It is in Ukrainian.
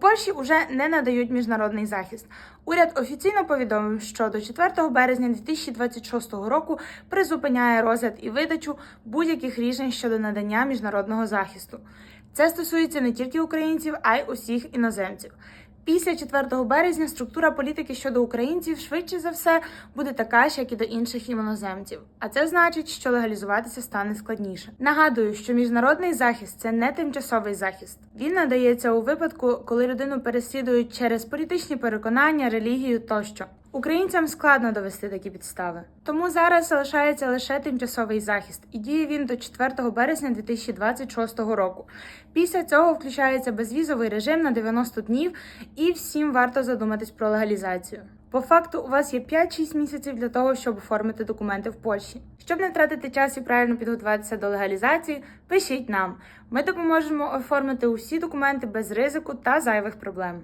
Польщі уже не надають міжнародний захист. Уряд офіційно повідомив, що до 4 березня 2026 року призупиняє розгляд і видачу будь-яких рішень щодо надання міжнародного захисту. Це стосується не тільки українців, а й усіх іноземців. Після 4 березня структура політики щодо українців швидше за все буде така ж, як і до інших іноземців. А це значить, що легалізуватися стане складніше. Нагадую, що міжнародний захист це не тимчасовий захист. Він надається у випадку, коли людину переслідують через політичні переконання, релігію тощо. Українцям складно довести такі підстави. Тому зараз залишається лише тимчасовий захист, і діє він до 4 березня 2026 року. Після цього включається безвізовий режим на 90 днів, і всім варто задуматись про легалізацію. По факту, у вас є 5-6 місяців для того, щоб оформити документи в Польщі. Щоб не тратити час і правильно підготуватися до легалізації, пишіть нам. Ми допоможемо оформити усі документи без ризику та зайвих проблем.